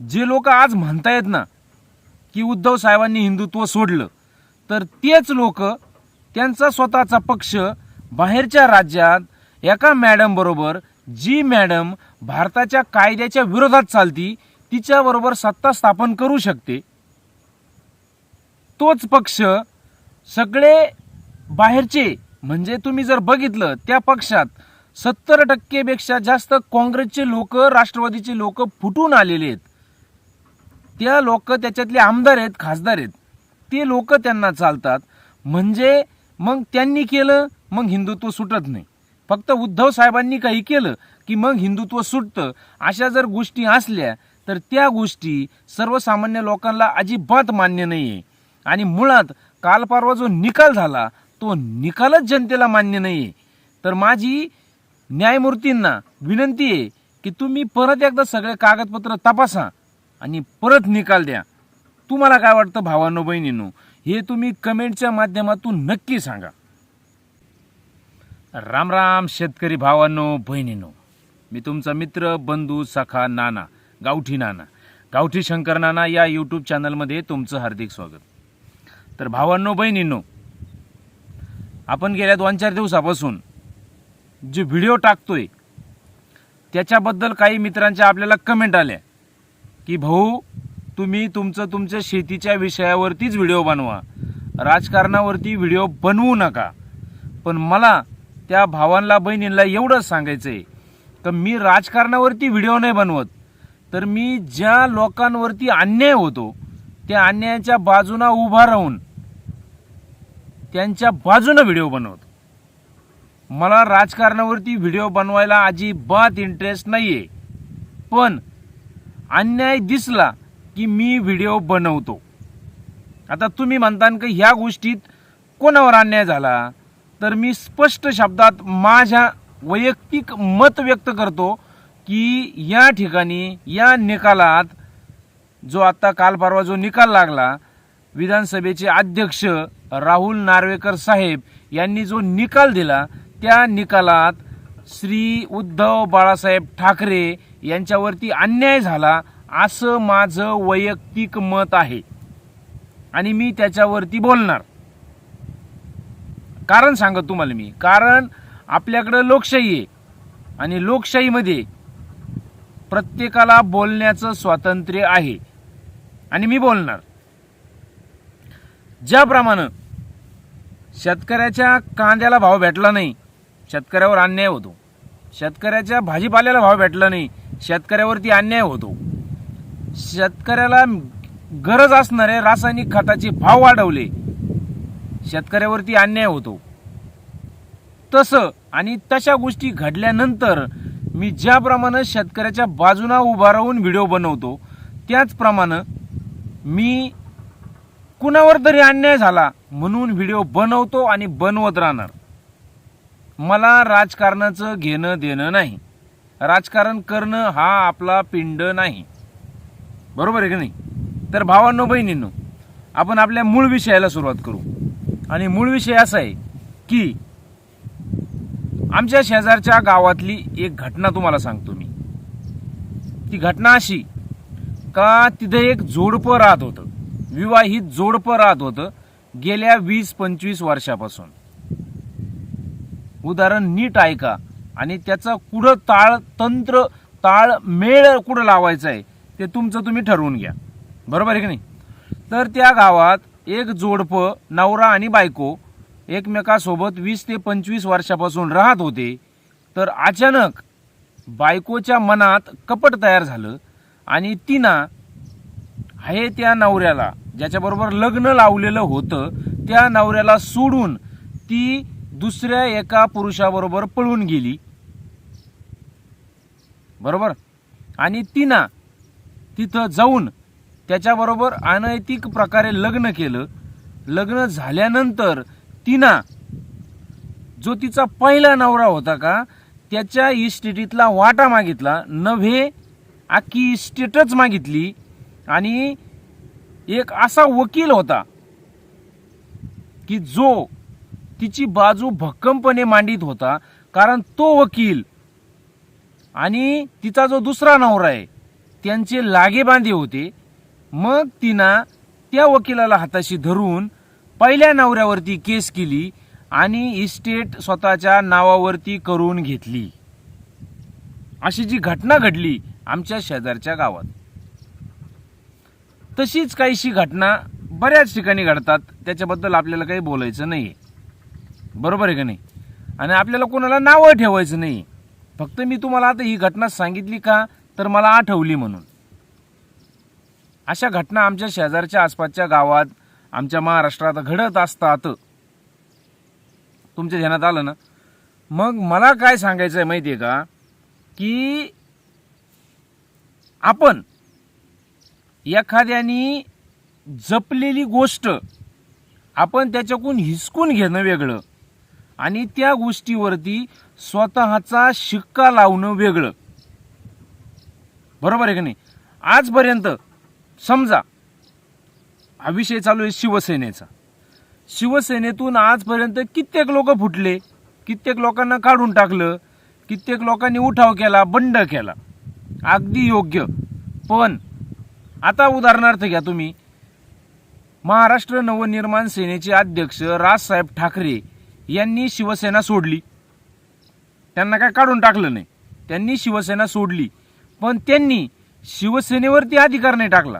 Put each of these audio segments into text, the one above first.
जे लोक आज म्हणतायत ना की उद्धव साहेबांनी हिंदुत्व सोडलं तर तेच लोक त्यांचा स्वतःचा पक्ष बाहेरच्या राज्यात एका मॅडम बरोबर जी मॅडम भारताच्या कायद्याच्या विरोधात चालती तिच्याबरोबर सत्ता स्थापन करू शकते. तोच पक्ष सगळे बाहेरचे म्हणजे तुम्ही जर बघितलं त्या पक्षात सत्तर टक्केपेक्षा जास्त काँग्रेसचे लोक राष्ट्रवादीचे लोक फुटून आलेले आहेत. त्या लोक त्याच्यातले आमदार आहेत खासदार आहेत. ते लोक त्यांना चालतात. म्हणजे मग त्यांनी केलं मग हिंदुत्व सुटत नाही. फक्त उद्धव साहेबांनी काही केलं की मग हिंदुत्व सुटतं. अशा जर गोष्टी असल्या तर त्या गोष्टी सर्वसामान्य लोकांना अजिबात मान्य नाही आहे आणि मुळात काल परवा जो निकाल झाला तो निकालच जनतेला मान्य नाही आहे तर माझी न्यायमूर्तींना विनंती आहे की तुम्ही परत एकदा सगळे कागदपत्र तपासा. आणि परत निकाल द्या. तुम्हाला काय वाटतं भावांनो बहिणींनो? हे तुम्ही कमेंटच्या माध्यमातून नक्की सांगा. राम राम शेतकरी भावांनो बहिणींनो. मी तुमचा मित्र बंधू सखा नाना गावठी नाना गावठी शंकर नाना या यूट्यूब चॅनलमध्ये तुमचं हार्दिक स्वागत. तर भावांनो बहिणींनो आपण गेल्या दोन चार दिवसापासून जे व्हिडिओ टाकतोय त्याच्याबद्दल काही मित्रांच्या आपल्याला कमेंट आल्या. की भाऊ तुम्ही तुमचं तुमच्या शेतीच्या विषयावरतीच व्हिडिओ बनवा. राजकारणावरती व्हिडिओ बनवू नका. पण मला त्या भावांना बहिणींना एवढंच सांगायचं आहे तर मी राजकारणावरती व्हिडिओ नाही बनवत तर मी ज्या लोकांवरती अन्याय होतो त्या अन्यायाच्या बाजूना उभा राहून त्यांच्या बाजूनं व्हिडिओ बनवतो. मला राजकारणावरती व्हिडिओ बनवायला अजिबात इंटरेस्ट नाही आहे पण अन्याय दिसला की मी व्हिडिओ बनवतो. आता तुम्ही म्हणता की ह्या गोष्टीत कोणावर अन्याय झाला? तर मी स्पष्ट शब्दात माझ्या वैयक्तिक मत व्यक्त करतो की या ठिकाणी या निकालात जो आता काल परवा जो निकाल लागला विधानसभेचे अध्यक्ष राहुल नार्वेकर साहेब यांनी जो निकाल दिला त्या निकालात श्री उद्धव बाळासाहेब ठाकरे यांच्यावरती अन्याय झाला असं माझं वैयक्तिक मत आहे. आणि मी त्याच्यावरती बोलणार. कारण सांगत तुम्हाला मी. कारण आपल्याकडं लोकशाही आहे. आणि लोकशाहीमध्ये प्रत्येकाला बोलण्याचं स्वातंत्र्य आहे. आणि मी बोलणार. ज्याप्रमाणे शेतकऱ्याच्या कांद्याला भाव भेटला नाही शेतकऱ्यावर अन्याय होतो. शेतकऱ्याच्या भाजीपाल्याला भाव भेटला नाही शेतकऱ्यावरती अन्याय होतो. शेतकऱ्याला गरज असणारे रासायनिक खताचे भाव वाढवले. शेतकऱ्यावरती अन्याय होतो. तसं आणि तशा गोष्टी घडल्यानंतर मी ज्याप्रमाणे शेतकऱ्याच्या बाजूला उभा राहून व्हिडिओ बनवतो त्याचप्रमाणे मी कुणावर तरी अन्याय झाला म्हणून व्हिडिओ बनवतो आणि बनवत राहणार. मला राजकारणाचं घेणं देणं नाही. राजकारण करणं हा आपला पिंड नाही. बरोबर आहे की नाही? तर भावांनो बहिणींनो आपण आपल्या मूळ विषयाला सुरुवात करू. आणि मूळ विषय असा आहे की आमच्या शेजारच्या गावातली एक घटना तुम्हाला सांगतो मी. ती घटना अशी का तिथे एक जोडपं राहत होतं. विवाहित जोडपं राहत होतं गेल्या वीस पंचवीस वर्षापासून. उदाहरण नीट ऐका. आणि त्याचा कुठं ताळ तंत्र ताळ मेळ कुठं लावायचं आहे ते तुमचं तुम्ही ठरवून घ्या. बरोबर आहे की नाही? तर त्या गावात एक जोडपं नवरा आणि बायको एकमेकासोबत वीस ते पंचवीस वर्षापासून राहत होते. तर अचानक बायकोच्या मनात कपट तयार झालं आणि तिनं आहे त्या नवऱ्याला ज्याच्याबरोबर लग्न लावलेलं होतं त्या नवऱ्याला सोडून ती दुसऱ्या एका पुरुषाबरोबर पळून गेली. बरोबर? आणि तिनं तिथं जाऊन त्याच्याबरोबर अनैतिक प्रकारे लग्न केलं. लग्न झाल्यानंतर तिनं जो तिचा पहिला नवरा होता का त्याच्या इस्टेटीतला वाटा मागितला. नव्हे आखी इस्टेटच मागितली. आणि एक असा वकील होता की जो तिची बाजू भक्कमपणे मांडित होता. कारण तो वकील आणि तिचा जो दुसरा नवरा आहे त्यांचे लागेबांधे होते. मग तिनं त्या वकिलाला हाताशी धरून पहिल्या नवऱ्यावरती केस केली आणि इस्टेट स्वतःच्या नावावरती करून घेतली. अशी जी घटना घडली आमच्या शेजारच्या गावात. तशीच काहीशी घटना बऱ्याच ठिकाणी घडतात. त्याच्याबद्दल आपल्याला काही बोलायचं नाही बरोबर आहे का नाही? आणि आपल्याला कोणाला नावं ठेवायचं नाही फक्त मी तुम्हाला आता ही घटना सांगितली का? तर मला आठवली म्हणून. अशा घटना आमच्या शेजारच्या आसपासच्या गावात आमच्या महाराष्ट्रात घडत असतात. तुमच्या ध्यानात आलं ना? मग मला काय सांगायचं आहे माहिती आहे का? की आपण एखाद्यानी जपलेली गोष्ट आपण त्याच्याकडून हिसकून घेणं वेगळं. आणि त्या गोष्टीवरती स्वतःचा शिक्का लावणं वेगळं. बरोबर आहे का नाही? आजपर्यंत समजा हा विषय चालू आहे शिवसेनेचा. शिवसेनेतून आजपर्यंत कित्येक लोक फुटले कित्येक लोकांना काढून टाकलं कित्येक लोकांनी उठाव केला बंड केला. अगदी योग्य. पण आता उदाहरणार्थ घ्या तुम्ही. महाराष्ट्र नवनिर्माण सेनेचे अध्यक्ष राजसाहेब ठाकरे यांनी शिवसेना सोडली. त्यांना काय काढून टाकलं नाही. त्यांनी शिवसेना सोडली. पण त्यांनी शिवसेनेवरती अधिकार नाही टाकला.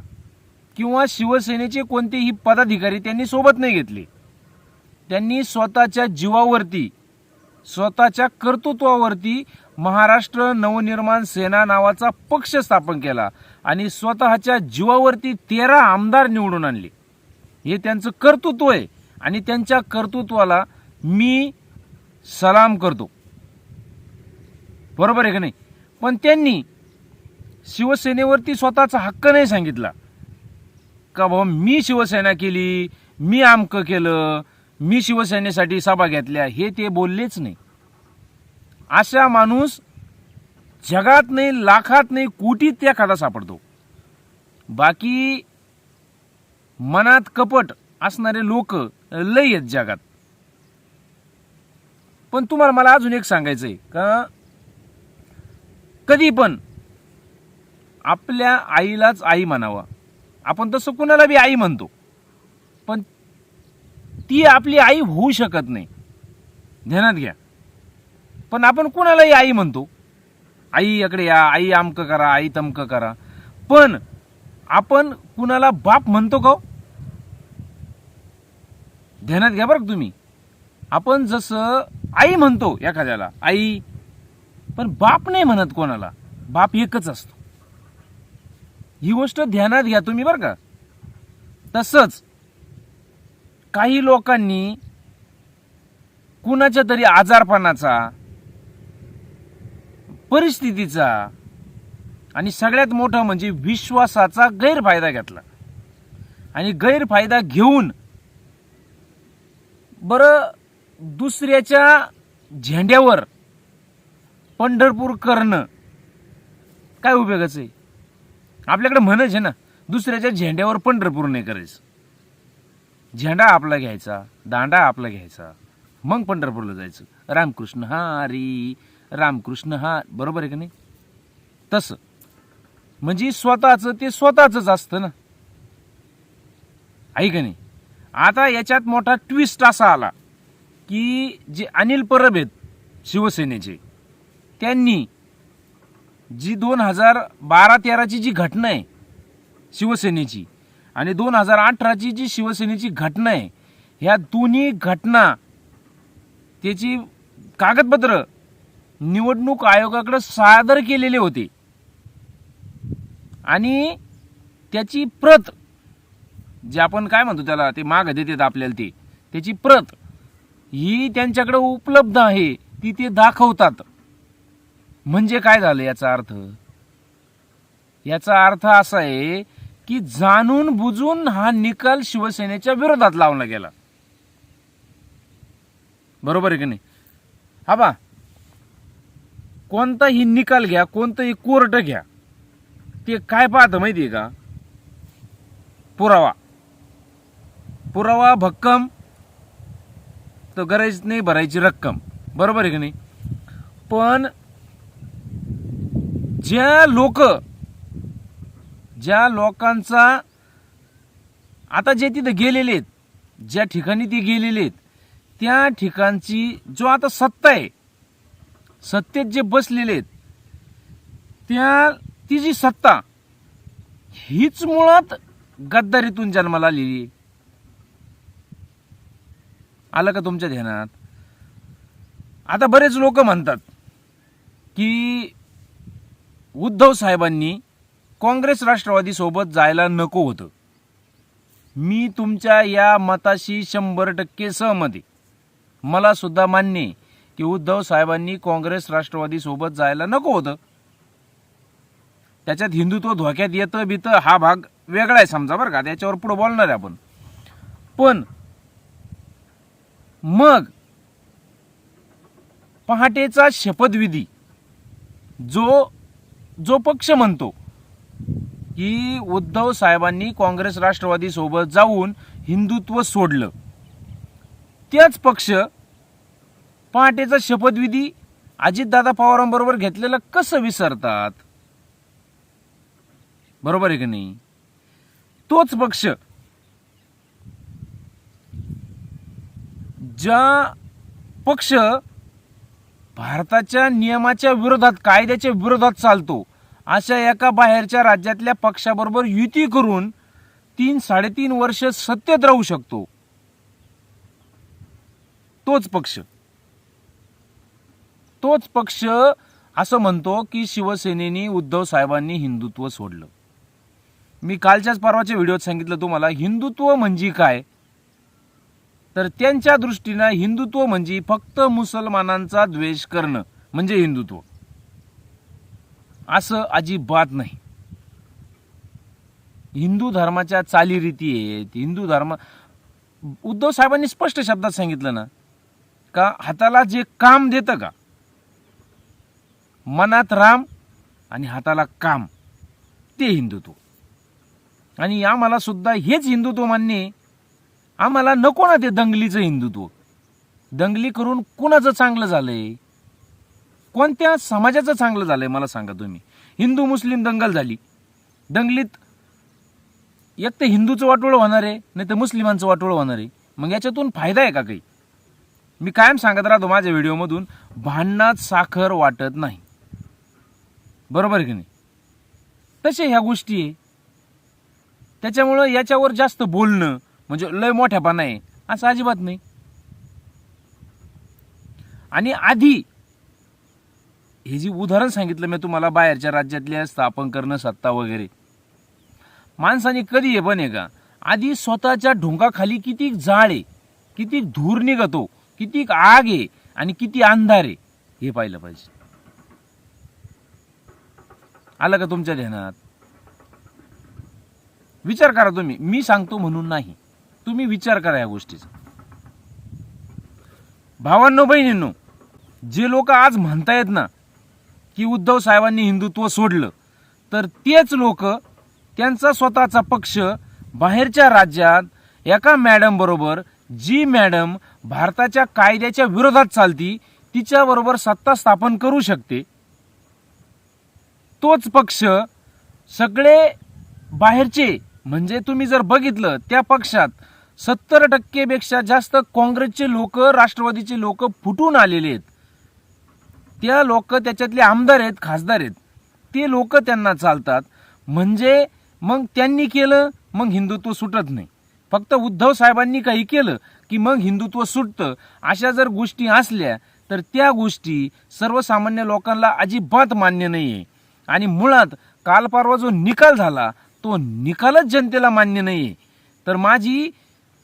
किंवा शिवसेनेचे कोणतेही पदाधिकारी त्यांनी सोबत नाही घेतले. त्यांनी स्वतःच्या जीवावरती स्वतःच्या कर्तृत्वावरती महाराष्ट्र नवनिर्माण सेना नावाचा पक्ष स्थापन केला आणि स्वतःच्या जीवावरती तेरा आमदार निवडून आणले. हे त्यांचं कर्तृत्व आहे आणि त्यांच्या कर्तृत्वाला मी सलाम करतो. बरोबर आहे का नाही? पण त्यांनी शिवसेनेवरती स्वतःचा हक्क नाही सांगितला. का बाबा मी शिवसेना केली मी आमकं केलं मी शिवसेनेसाठी सभा घेतल्या हे ते बोललेच नाही. अशा माणूस जगात नाही लाखात नाही कोटीत एखादा सापडतो. बाकी मनात कपट असणारे लोक लय आहेत जगात. पण तुम्हाला मला अजून एक सांगायचंय का? कधी पण आपल्या आईलाच आई म्हणावा. आपण तसं कुणाला बी आई म्हणतो. पण ती आपली आई होऊ शकत नाही. ध्यानात घ्या. पण आपण कुणालाही आई म्हणतो. आई इकडे या आई आमकं करा आई तमकं करा. पण आपण कुणाला बाप म्हणतो का हो? ध्यानात घ्या बरं तुम्ही. आपण जसं आई म्हणतो एखाद्याला आई पण बाप नाही म्हणत कोणाला. बाप एकच असतो. ही गोष्ट ध्यानात घ्या तुम्ही बरं का. तसंच काही लोकांनी कुणाच्या तरी आजारपणाचा परिस्थितीचा आणि सगळ्यात मोठं म्हणजे विश्वासाचा गैरफायदा घेतला. आणि गैरफायदा घेऊन बरं दुसऱ्याच्या झेंड्यावर पंढरपूर करणं काय उपयोगाचं आहे? आपल्याकडे म्हणच आहे ना दुसऱ्याच्या झेंड्यावर पंढरपूर नाही करायचं. झेंडा आपला घ्यायचा दांडा आपला घ्यायचा मग पंढरपूरला जायचं. रामकृष्ण हरी रामकृष्ण हा बरोबर आहे का नाही? तसं. म्हणजे स्वतःचं ते स्वतःच असतं ना. आहे का नाही? आता याच्यात मोठा ट्विस्ट असा आला. की जे अनिल परब आहेत शिवसेनेचे त्यांनी जी दोन हजार बारा तेराची जी घटना आहे शिवसेनेची आणि दोन हजार अठराची जी शिवसेनेची घटना आहे ह्या दोन्ही घटना त्याची कागदपत्र निवडणूक आयोगाकडे सादर केलेले होते. आणि त्याची प्रत जे आपण काय म्हणतो त्याला ते माग देतात आपल्याला ते त्याची प्रत ही त्यांच्याकडे उपलब्ध आहे ती ते दाखवतात. म्हणजे काय झालं याचा अर्थ? याचा अर्थ असा आहे की जाणून बुजून हा निकाल शिवसेनेच्या विरोधात लावला गेला. बरोबर आहे की नाही? हा बा. कोणताही निकाल घ्या कोणतंही कोर्ट घ्या ते काय पाहतं माहिती आहे का? पुरावा. पुरावा भक्कम तर गरज नाही भरायची रक्कम. बरोबर आहे की नाही? पण ज्या लोक ज्या लोकांचा आता जे तिथं गेलेले आहेत ज्या ठिकाणी ती गेलेले आहेत त्या ठिकाणची जो आता सत्ता आहे सत्तेत जे बसलेले आहेत त्या ती जी सत्ता हीच मुळात गद्दारीतून जन्माला आलेली आहे. आलं का तुमच्या ध्यानात? आता बरेच लोक म्हणतात की उद्धव साहेबांनी काँग्रेस राष्ट्रवादी सोबत जायला नको होतं. मी तुमच्या या मताशी शंभर टक्के सहमत. आहे मला सुद्धा मान्य आहे की उद्धव साहेबांनी काँग्रेस राष्ट्रवादी सोबत जायला नको होतं. त्याच्यात हिंदुत्व धोक्यात येतं बितं हा भाग वेगळा आहे समजा बरं का त्याच्यावर पुढं बोलणार आहे आपण. पण मग पहाटेचा शपथविधी जो जो पक्ष म्हणतो की उद्धव साहेबांनी काँग्रेस राष्ट्रवादी सोबत जाऊन हिंदुत्व सोडलं. त्याच पक्ष पहाटेचा शपथविधी अजितदादा पवारांबरोबर घेतलेला कसं विसरतात? बरोबर आहे की नाही? तोच पक्ष ज्या पक्ष भारताच्या नियमाच्या विरोधात कायद्याच्या विरोधात चालतो अशा एका बाहेरच्या राज्यातल्या पक्षाबरोबर युती करून तीन साडेतीन वर्ष सत्तेत राहू शकतो. तोच पक्ष. तोच पक्ष असं म्हणतो की शिवसेनेने उद्धव साहेबांनी हिंदुत्व सोडलं. मी कालच्याच परवाच्या व्हिडिओत सांगितलं तुम्हाला हिंदुत्व म्हणजे काय? तर त्यांच्या दृष्टीनं हिंदुत्व म्हणजे फक्त मुसलमानांचा द्वेष करणं म्हणजे हिंदुत्व. असं अजिबात नाही. हिंदू धर्माच्या चालीरीती आहेत. हिंदू धर्म उद्धव साहेबांनी स्पष्ट शब्दात सांगितलं ना का हाताला जे काम देतं का? मनात राम आणि हाताला काम ते हिंदुत्व. आणि आम्हाला सुद्धा हेच हिंदुत्व मान्य आहे. आम्हाला नको ना ते दंगलीचं हिंदुत्व. दंगली करून कुणाचं चांगलं झालंय? कोणत्या समाजाचं चांगलं झालंय मला सांगा तुम्ही? हिंदू मुस्लिम दंगल झाली. दंगलीत एक तर हिंदूचं वाटोळं होणार आहे नाही तर मुस्लिमांचं वाटोळं होणार आहे. मग याच्यातून फायदा आहे का काही? मी कायम सांगत राहतो माझ्या व्हिडिओमधून भांडणात साखर वाटत नाही. बरोबर की नाही? तसे ह्या गोष्टी आहे. त्याच्यामुळं याच्यावर जास्त बोलणं म्हणजे लय मोठ्यापणा आहे असं अजिबात नाही. आणि आधी हे जी उदाहरण सांगितलं मी तुम्हाला बाहेरच्या राज्यातल्या स्थापन करणं सत्ता वगैरे. माणसाने कधी हे आहे का आधी स्वतःच्या ढोंगाखाली किती जाळ आहे किती धूर निघतो किती आग आहे आणि किती अंधार आहे हे पाहिलं पाहिजे. आलं का तुमच्या ध्यानात? विचार करा तुम्ही मी सांगतो म्हणून नाही. तुम्ही विचार करा या गोष्टीचा. भावांनो बहिणींनो जे लोक आज म्हणतायत ना की उद्धव साहेबांनी हिंदुत्व सोडलं तर तेच लोक त्यांचा स्वतःचा पक्ष बाहेरच्या राज्यात एका मॅडम बरोबर जी मॅडम भारताच्या कायद्याच्या विरोधात चालती तिच्याबरोबर सत्ता स्थापन करू शकते. तोच पक्ष सगळे बाहेरचे म्हणजे तुम्ही जर बघितलं त्या पक्षात सत्तर टक्केपेक्षा जास्त काँग्रेसचे लोक राष्ट्रवादीचे लोक फुटून आलेले आहेत. त्या लोक त्याच्यातले आमदार आहेत खासदार आहेत. ते लोक त्यांना चालतात. म्हणजे मग त्यांनी केलं मग हिंदुत्व सुटत नाही. फक्त उद्धव साहेबांनी काही केलं की मग हिंदुत्व सुटतं. अशा जर गोष्टी असल्या तर त्या गोष्टी सर्वसामान्य लोकांना अजिबात मान्य नाही आहे आणि मुळात काल परवा जो निकाल झाला तो निकालच जनतेला मान्य नाही आहे तर माझी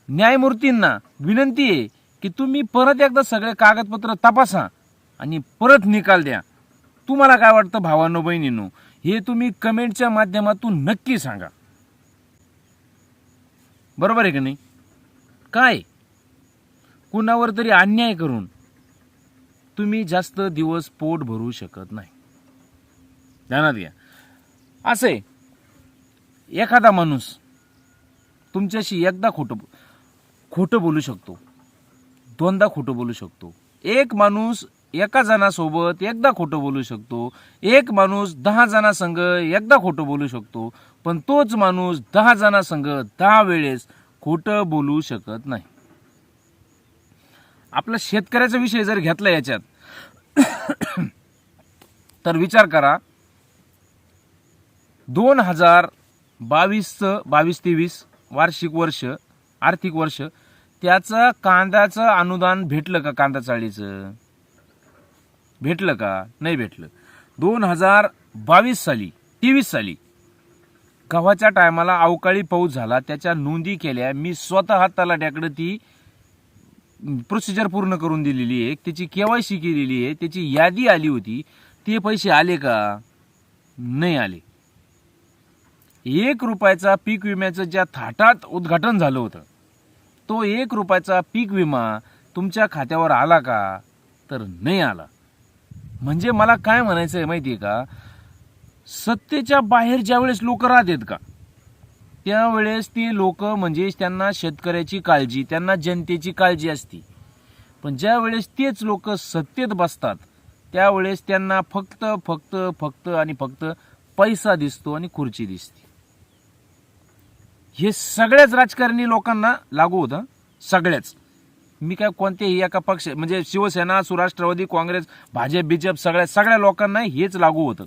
न्यायमूर्तींना विनंती आहे की तुम्ही परत एकदा सगळे कागदपत्र तपासा आणि परत निकाल द्या. तुम्हाला काय वाटतं भावानो बहिणींनो? हे तुम्ही कमेंटच्या माध्यमातून नक्की सांगा. बरोबर आहे का नाही? काय? कुणावर तरी अन्याय करून तुम्ही जास्त दिवस पोट भरू शकत नाही. ध्यानात घ्या. असे एखादा माणूस तुमच्याशी एकदा खोटं खोटं बोलू शकतो. दोनदा खोटं बोलू शकतो. एक माणूस एका जणासोबत एकदा खोटं बोलू शकतो. एक माणूस दहा जणांसंग एकदा खोटं बोलू शकतो. पण तोच माणूस दहा जणांसंग दहा वेळेस खोटं बोलू शकत नाही. आपला शेतकऱ्याचा विषय जर घेतला याच्यात तर विचार करा. दोन हजार बावीसचं बावीस तेवीस वार्षिक वर्ष आर्थिक वर्ष त्याचं कांद्याचं अनुदान भेटलं का कांदा चाळीचं? भेटलं का? नाही भेटलं. दोन हजार बावीस साली तेवीस साली गव्हाच्या टायमाला अवकाळी पाऊस झाला. त्याच्या नोंदी केल्या. मी स्वतः तलाट्याकडे ती प्रोसिजर पूर्ण करून दिलेली आहे. त्याची केवायसी केलेली आहे. त्याची यादी आली होती. ते पैसे आले का? नाही आले. एक रुपयाचा पीक विम्याचं ज्या थाटात उद्घाटन झालं होतं तो एक रुपयाचा पीक विमा तुमच्या खात्यावर आला का? तर नाही आला. म्हणजे मला काय म्हणायचं आहे माहिती आहे का? सत्तेच्या बाहेर ज्यावेळेस लोक राहतात का? त्यावेळेस ती लोक म्हणजे त्यांना शेतकऱ्याची काळजी त्यांना जनतेची काळजी असते. पण ज्या वेळेस तेच लोक सत्तेत बसतात त्यावेळेस त्यांना फक्त फक्त फक्त आणि फक्त पैसा दिसतो आणि खुर्ची दिसते. हे सगळ्याच राजकारणी लोकांना लागू होतं. सगळ्याच. मी काय कोणत्याही एका पक्ष म्हणजे शिवसेना सुराष्ट्रवादी काँग्रेस भाजप बीजेप सगळ्या सगळ्या लोकांना हेच लागू होतं.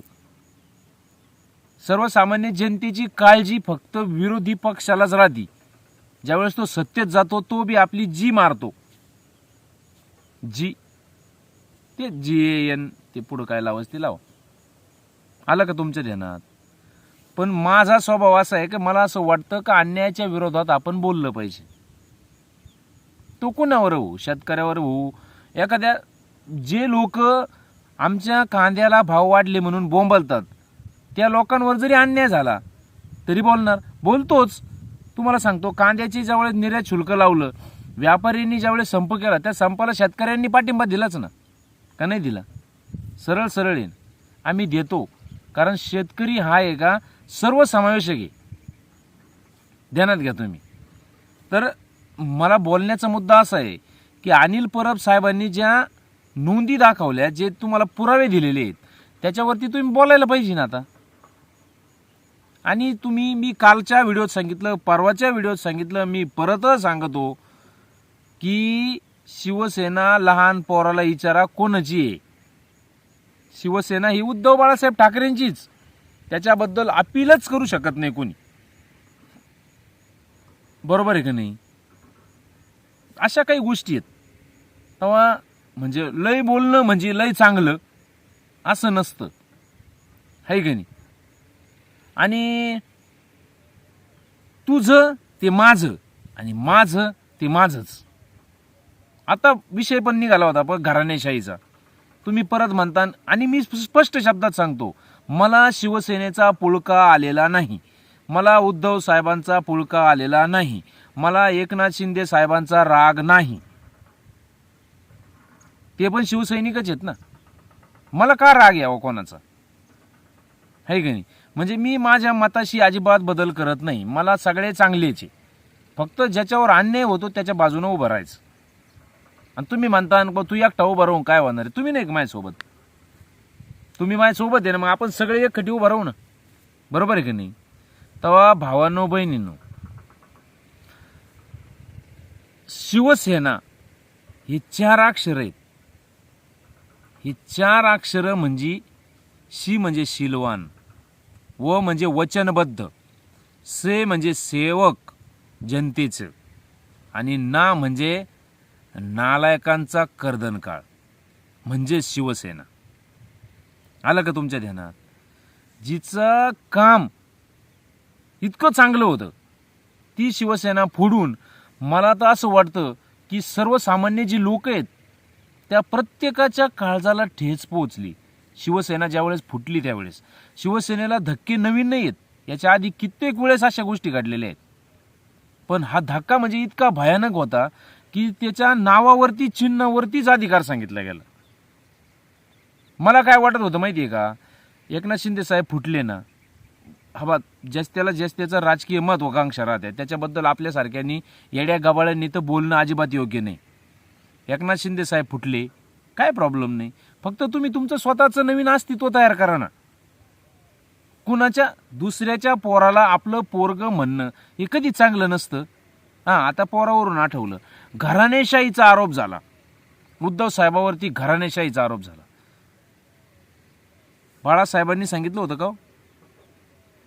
सर्वसामान्य जनतेची काळजी फक्त विरोधी पक्षालाच राहते. ज्यावेळेस तो सत्तेत जातो तो बी आपली जी मारतो. जी. ते जी एन ते पुढं काय लावायचं ते लाव. आलं का तुमच्या ध्यानात? पण माझा स्वभाव असा आहे की मला असं वाटतं का अन्यायाच्या विरोधात आपण बोललं पाहिजे. तो कुणावर होऊ? शेतकऱ्यावर होऊ? एखाद्या जे लोक आमच्या कांद्याला भाव वाढले म्हणून बोंबलतात त्या लोकांवर जरी अन्याय झाला तरी बोलणार. बोलतोच तुम्हाला सांगतो कांद्याची ज्यावेळेस निर्यात शुल्क लावलं व्यापाऱ्यांनी ज्यावेळेस संप केला त्या संपाला शेतकऱ्यांनी पाठिंबा दिलाच ना. का नाही दिला? सरळ सरळ येईन. आम्ही देतो. कारण शेतकरी हा आहे का सर्व समावेशक आहे ध्यानात घ्या तुम्ही. तर मला बोलण्याचा मुद्दा असा आहे की अनिल परब साहेबांनी ज्या नोंदी दाखवल्या जे तुम्हाला पुरावे दिलेले आहेत त्याच्यावरती तुम्ही बोलायला पाहिजे ना आता. आणि तुम्ही मी कालच्या व्हिडिओत सांगितलं परवाच्या व्हिडिओत सांगितलं मी परत सांगतो की शिवसेना लहान पोराला इचारा कोणाची आहे. शिवसेना ही उद्धव बाळासाहेब ठाकरेंचीच. त्याच्याबद्दल अपीलच करू शकत नाही कोणी. बरोबर आहे का नाही? अशा काही गोष्टी आहेत. तेव्हा म्हणजे लय बोलणं म्हणजे लय चांगलं असं नसतं. आहे का नाही? आणि तुझं ते माझं आणि माझं ते माझंच. आता विषय पण निघाला होता पण घराण्याशाहीचा. तुम्ही परत म्हणता आणि मी स्पष्ट शब्दात सांगतो मला शिवसेनेचा पुळका आलेला नाही. मला उद्धव साहेबांचा पुळका आलेला नाही. मला एकनाथ शिंदे साहेबांचा राग नाही. ते पण शिवसैनिकच आहेत ना. मला का राग यावा कोणाचा? आहे की नाही? म्हणजे मी माझ्या मताशी अजिबात बदल करत नाही. मला सगळे चांगलेचे फक्त ज्याच्यावर अन्याय होतो त्याच्या बाजूनं उभं राहायचं. आणि तुम्ही म्हणता तू एकटा उभं राहून काय होणार आहे? तुम्ही नाही माझ्यासोबत? तुम्ही माझ्यासोबत आहे ना मग आपण सगळे एकखटी उभं राहू ना. बरोबर आहे की नाही? तेव्हा भावांनो बहिणींनो शिवसेना ही चार अक्षर आहेत. ही चार अक्षरं म्हणजे शी म्हणजे शिलवान व म्हणजे वचनबद्ध से म्हणजे सेवक जनतेचं आणि ना म्हणजे नालायकांचा कर्दनकाळ म्हणजे शिवसेना. आलं का तुमच्या ध्यानात? जिचं काम इतकं चांगलं होतं ती शिवसेना फोडून मला तर असं वाटतं की सर्वसामान्य जी लोक आहेत त्या प्रत्येकाच्या काळजाला ठेच पोहोचली. शिवसेना ज्यावेळेस फुटली त्यावेळेस. शिवसेनेला धक्के नवीन नाही आहेत. याच्या आधी कित्येक वेळेस अशा गोष्टी घडलेल्या आहेत. पण हा धक्का म्हणजे इतका भयानक होता की त्याच्या नावावरती चिन्हावरतीच अधिकार सांगितला गेला. मला काय वाटत होतं माहिती आहे का? एकनाथ शिंदे साहेब फुटले ना हवा ज्यास त्याला राजकीय महत्वाकांक्षा राहते. त्याच्याबद्दल आपल्यासारख्यांनी येड्या गबाळ्यांनी तर बोलणं अजिबात योग्य नाही. एकनाथ शिंदे साहेब फुटले काय प्रॉब्लेम नाही. फक्त तुम्ही तुमचं स्वतःचं नवीन अस्तित्व तयार करा ना. कुणाच्या दुसऱ्याच्या पोराला आपलं पोरग म्हणणं हे कधी चांगलं नसतं. हां आता पोरावरून आठवलं. घराणेशाहीचा आरोप झाला. उद्धव साहेबावरती घराणेशाहीचा आरोप झाला. बाळासाहेबांनी सांगितलं होतं का हो?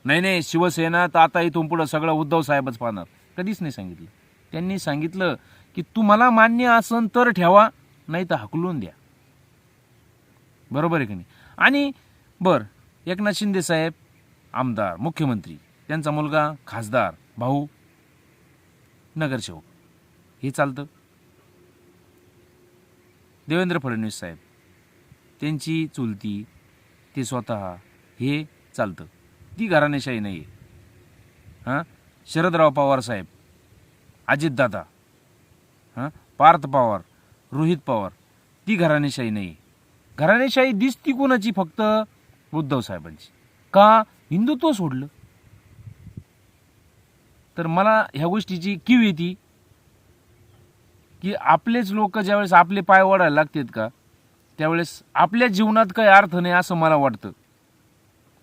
नाही नाही शिवसेना तर आता इथून पुढं सगळं उद्धव साहेबच पाहणार. कधीच नाही सांगितलं. त्यांनी सांगितलं की तुम्हाला मान्य असन तर ठेवा नाही तर हकलून द्या. बरोबर आहे की नाही? आणि बर एकनाथ शिंदे साहेब आमदार मुख्यमंत्री त्यांचा मुलगा खासदार भाऊ नगरसेवक हे चालतं. देवेंद्र फडणवीस साहेब त्यांची चुलती ते स्वतः हे चालतं. ती घराणेशाही नाही आहे हां? शरदराव पवार साहेब अजितदादा हां? पार्थ पवार रोहित पवार ती घराणेशाही नाही घराणेशाही दिसती कोणाची फक्त? उद्धव साहेबांची. का? हिंदुत्व सोडलं. तर मला ह्या गोष्टीची कीव येते की आपलेच लोक ज्यावेळेस आपले पाय ओढायला लागतात का त्यावेळेस आपल्या जीवनात काही अर्थ नाही असं मला वाटतं.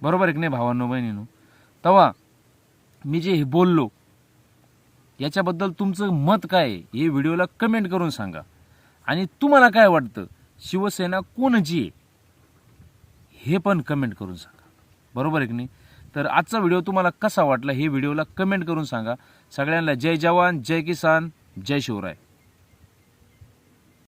बरोबर आहे की नाही भावांनो बहिणीनो? तेव्हा मी जे हे बोललो याच्याबद्दल तुमचं मत काय आहे हे व्हिडिओला कमेंट करून सांगा. आणि तुम्हाला काय वाटतं शिवसेना कोणाची आहे हे पण कमेंट करून सांगा. बरोबर आहे की नाही? तर आजचा व्हिडिओ तुम्हाला कसा वाटला हे व्हिडिओला कमेंट करून सांगा. सगळ्यांना जय जवान जय किसान जय शिवराय.